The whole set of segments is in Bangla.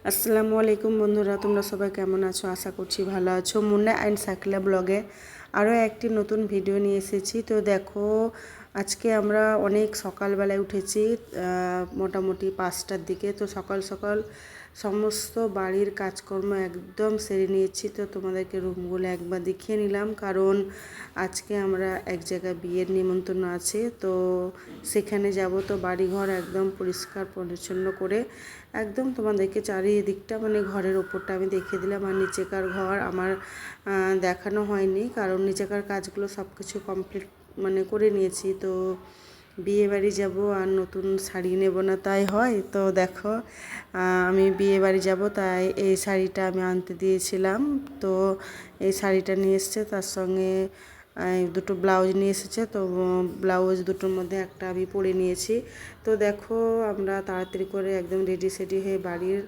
আসসালামু আলাইকুম বন্ধুরা, তোমরা সবাই কেমন আছো? আশা করছি ভালো আছো। মুন্না অ্যান্ড সাকলা ব্লগে আরও একটি নতুন ভিডিও নিয়ে এসেছি। তো দেখো আজকে আমরা অনেক সকালবেলায় উঠেছি মোটামুটি পাঁচটার দিকে। তো সকাল সকাল সমস্ত বাড়ির কাজকর্ম একদম সেরে নিয়েছি। তো তোমাদেরকে রুমগুলো একবার দেখিয়ে নিলাম, কারণ আজকে আমরা এক জায়গায় বিয়ের নিমন্ত্রণ আছে। তো সেখানে যাব, তো বাড়িঘর একদম পরিষ্কার পরিচ্ছন্ন করে একদম তোমাদেরকে চারিদিকটা মানে ঘরের ওপরটা আমি দেখিয়ে দিলাম। আর নিচেকার ঘর আমার দেখানো হয়নি, কারণ নিচেকার কাজগুলো সব কিছু কমপ্লিট মানে করে নিয়েছি। তো বিয়ে বাড়ি যাব আর নতুন শাড়ি নেব না তাই হয়। তো দেখো আমি বিয়ে বাড়ি যাব তাই এই শাড়িটা আমি আনতে দিয়েছিলাম। তো এই শাড়িটা নিয়ে এসছে, তার সঙ্গে দুটো ব্লাউজ নিয়ে এসেছে। তো ব্লাউজ দুটোর মধ্যে একটা আমি পরে নিয়েছি। তো দেখো, আমরা তাড়াতাড়ি করে একদম রেডি সেডি হয়ে বাড়ির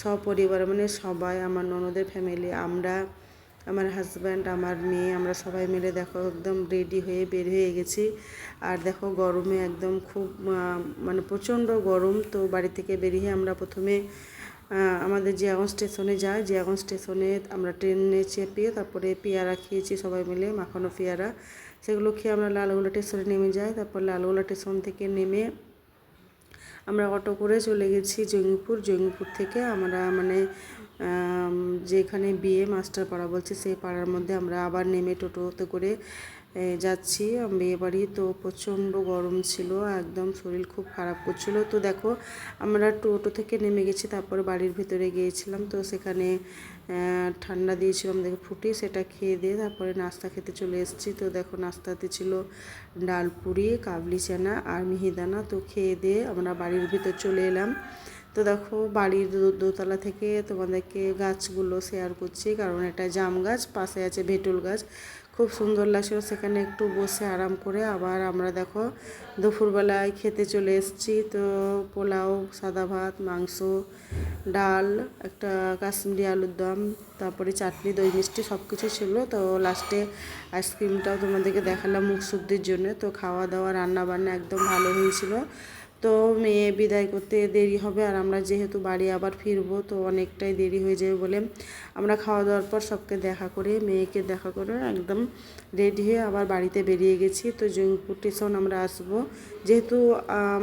সপরিবার মানে সবাই, আমার ননদের ফ্যামিলি আমরা আমার হাজব্যান্ড আমার মেয়ে, আমরা সবাই মিলে দেখো একদম রেডি হয়ে বের হয়ে গেছি। আর দেখো গরমে একদম খুব মানে প্রচণ্ড গরম, তো বাড়ি থেকে বেরিয়ে আমরা প্রথমে আমাদের জিয়াগঞ্জ স্টেশনে যাই। জিয়াগঞ্জ স্টেশনে আমরা ট্রেনে চেপে তারপরে পেয়ারা খেয়েছি সবাই মিলে, মাখানো পেয়ারা। সেগুলো খেয়ে আমরা লালগোলা স্টেশনে নেমে যাই। তারপর লালগোলা স্টেশন থেকে নেমে আমরা অটো করে চলে গেছি জঙ্গিপুর। জঙ্গিপুর থেকে আমরা মানে যেখানে বিয়ে মাস্টার পাড়া বলছে, সেই পাড়ার মধ্যে আমরা আবার নেমে টোটোতে করে যাচ্ছি। বিয়ে বাড়ি তো প্রচণ্ড গরম ছিল, একদম শরীর খুব খারাপ করছিল। তো দেখো, আমরা টোটো থেকে নেমে গেছি, তারপরে বাড়ির ভিতরে গিয়েছিলাম। তো সেখানে ঠান্ডা দিয়েছিলাম, দেখে ফুটি, সেটা খেয়ে দিয়ে তারপরে নাস্তা খেতে চলে এসেছি। তো দেখো, নাস্তাতে ছিল ডাল, পুরি, কাবলি, চানা আর মিহিদানা। তো খেয়ে দিয়ে আমরা বাড়ির ভিতর চলে এলাম। তো দেখো বাড়ির দোতলা থেকে তোমাদেরকে গাছগুলো শেয়ার করছি, কারণ এটা জাম গাছ, পাশে আছে ভেটুল গাছ। খুব সুন্দর লাগছিল সেখানে একটু বসে আরাম করে। আবার আমরা দেখো দুপুরবেলায় খেতে চলে এসেছি, তো পোলাও, সাদা ভাত, মাংস, ডাল, একটা কাশ্মীরি আলুর দম, তারপরে চাটনি, দই মিষ্টি সব কিছু ছিল। তো লাস্টে আইসক্রিমটাও তোমাদেরকে দেখালাম মুখ শুদ্ধির জন্য। তো খাওয়া দাওয়া রান্না বান্না একদম ভালো হয়েছিল। তো মেয়ে বিদায় করতে দেরি হবে আর আমরা যেহেতু বাড়ি আবার ফিরবো, তো অনেকটাই দেরি হয়ে যাবে বলে আমরা খাওয়া দাওয়ার পর সবকে দেখা করে, মেয়েকে দেখা করে একদম রেডি হয়ে আবার বাড়িতে বেরিয়ে গেছি। তো জঙ্গিপুর স্টেশন আমরা আসব। যেহেতু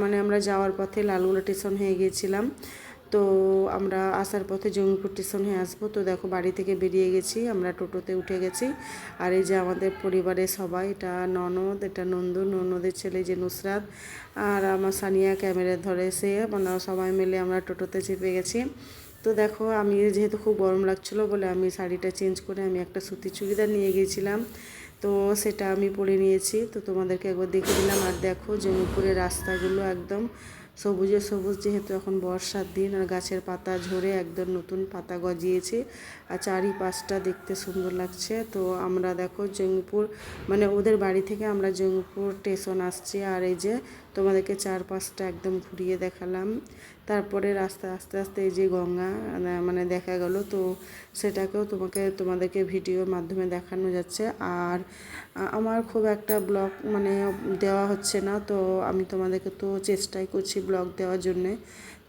মানে আমরা যাওয়ার পথে লালগুলা স্টেশন হয়ে গিয়েছিলাম তো আমরা আসার পথে জঙ্গিপুর স্টেশন হয়ে আসব। তো দেখো বাড়ি থেকে বেরিয়ে গেছি, আমরা টোটোতে উঠে গেছি। আর এই যে আমাদের পরিবারের সবাই, এটা ননদ, এটা নন্দু, ননদের ছেলে যে নুসরাত, আর আমার সানিয়া ক্যামেরা ধরে সে মানে সবাই মিলে আমরা টোটোতে চেপে গেছি। তো দেখো আমি যেহেতু খুব গরম লাগছিল বলে আমি শাড়িটা চেঞ্জ করে আমি একটা সুতির চুড়িদার নিয়ে গিয়েছিলাম তো সেটা আমি পরে নিয়েছি। তো তোমাদেরকে একবার দেখে দিলাম আর দেখো জমিপুরের রাস্তাগুলো একদম সবুজে সবুজ যেহেতু এখন বর্ষার দিন আর গাছের পাতা ঝরে একদম নতুন পাতা গজিয়েছে আর চারিপাশটা দেখতে সুন্দর লাগছে। তো আমরা দেখো জঙ্গিপুর মানে ওদের বাড়ি থেকে আমরা জঙ্গিপুর স্টেশন আসছি আর এই যে তোমাদেরকে চারপাশটা একদম ঘুরিয়ে দেখালাম। তারপরে রাস্তা, আস্তে আস্তে এই যে গঙ্গা মানে দেখা গেল। তো সেটাকেও তোমাকে, তোমাদেরকে ভিডিওর মাধ্যমে দেখানো যাচ্ছে। আর আমার খুব একটা ব্লগ মানে দেওয়া হচ্ছে না। তো আমি তোমাদেরকে তো চেষ্টাই করছি ব্লগ দেওয়ার জন্যে।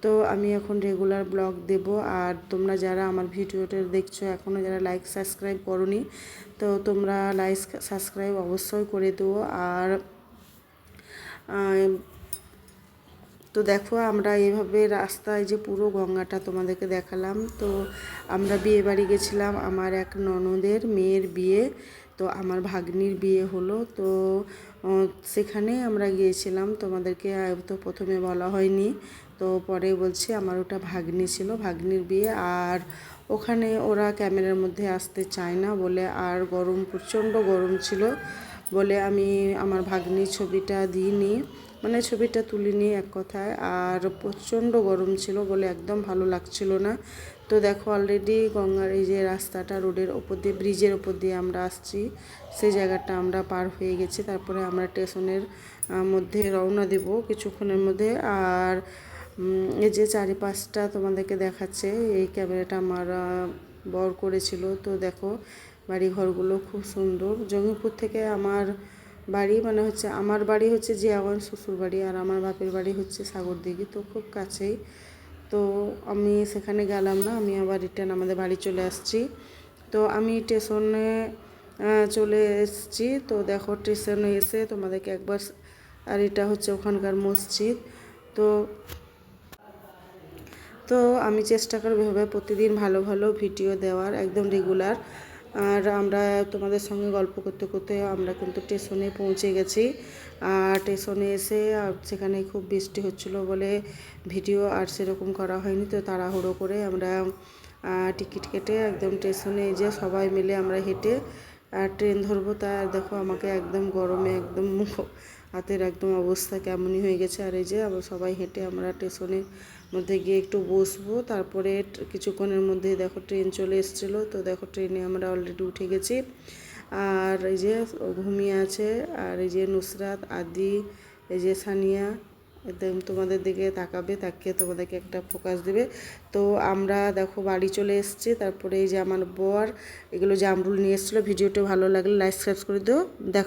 তো আমি এখন রেগুলার ব্লগ দেব। আর তোমরা যারা আমার ভিডিওটা দেখছ এখনও যারা লাইক সাবস্ক্রাইব করনি, তো তোমরা লাইক সাবস্ক্রাইব অবশ্যই করে দেবো আর তো দেখো আমরা এইভাবে রাস্তায় যে পুরো গঙ্গাটা তোমাদেরকে দেখালাম, তো আমরা বিয়ে বাড়ি গেছিলাম আমার এক ননদের মেয়ের বিয়ে, তো আমার ভাগ্নির বিয়ে হলো, তো সেখানে আমরা গিয়েছিলাম, তোমাদেরকে তো প্রথমে বলা হয়নি, তো পরে বলছি আমার ওটা ভাগ্নি ছিল, ভাগ্নির বিয়ে, আর ওখানে ওরা ক্যামেরার মধ্যে আসতে চায় না বলে, আর গরম, প্রচণ্ড গরম ছিল বলে আমি আমার ভাগ্নির ছবিটা দিইনি মানে ছবিটা তুলিনি এক কথায়। আর প্রচণ্ড গরম ছিল বলে একদম ভালো লাগছিল না। তো দেখো অলরেডি গঙ্গার এই যে রাস্তাটা, রোডের ওপর দিয়ে, ব্রিজের ওপর দিয়ে আমরা আসছি। সেই জায়গাটা আমরা পার হয়ে গেছি। তারপরে আমরা স্টেশনের মধ্যে রওনা দেব কিছুক্ষণের মধ্যে। আর এই যে চারিপাশটা তোমাদেরকে দেখাচ্ছে, এই ক্যামেরাটা আমার বর করেছিল। তো দেখো বাড়ি ঘরগুলো খুব সুন্দর। জঙ্গিপুর থেকে আমার বাড়ি মানে হচ্ছে, আমার বাড়ি হচ্ছে জিয়াগঞ্জ শ্বশুর বাড়ি আর আমার বাপের বাড়ি হচ্ছে সাগরদিঘি, তো খুব কাছেই। তো আমি সেখানে গেলাম না, আমি আবার রিটার্ন আমাদের বাড়ি চলে আসছি। তো আমি স্টেশনে চলে এসেছি। তো দেখো স্টেশনে এসে তোমাদেরকে একবার, আর এটা হচ্ছে ওখানকার মসজিদ। তো তো আমি চেষ্টা করব এভাবে প্রতিদিন ভালো ভালো ভিডিও দেওয়ার, একদম রেগুলার আর আমরা তোমাদের সঙ্গে গল্প করতে করতে আমরা কিন্তু স্টেশনে পৌঁছে গেছি। আর স্টেশনে এসে সেখানে খুব বৃষ্টি হচ্ছিল বলে ভিডিও আর সেরকম করা হয়নি। তো তাড়াহুড়ো করে আমরা টিকিট কেটে একদম স্টেশনে যে সবাই মিলে আমরা হেঁটে আর ট্রেন ধরবো। তা দেখো আমাকে একদম গরমে একদম হাতের একদম অবস্থা কেমনই হয়ে গেছে। আর এই যে আবার সবাই হেঁটে আমরা স্টেশনের মধ্যে গিয়ে একটু বসবো। তারপরে কিছুক্ষণের মধ্যে দেখো ট্রেন চলে এসেছিল। তো দেখো ট্রেনে আমরা অলরেডি উঠে গেছি। আর এই যে ঘুমিয়ে আছে। আর এই যে নুসরাত, আদি, এই যে সানিয়া, একদম তোমাদের দিকে তাকাবে, তাকিয়ে তোমাদেরকে একটা ফোকাস দেবে। তো আমরা দেখো বাড়ি চলে এসেছি। তারপরে এই যে আমার বর, এগুলো জামরুল নিয়ে এসেছিল। ভিডিওটা ভালো লাগলে লাইক সাবস্ক্রাইব করে দিও। দেখো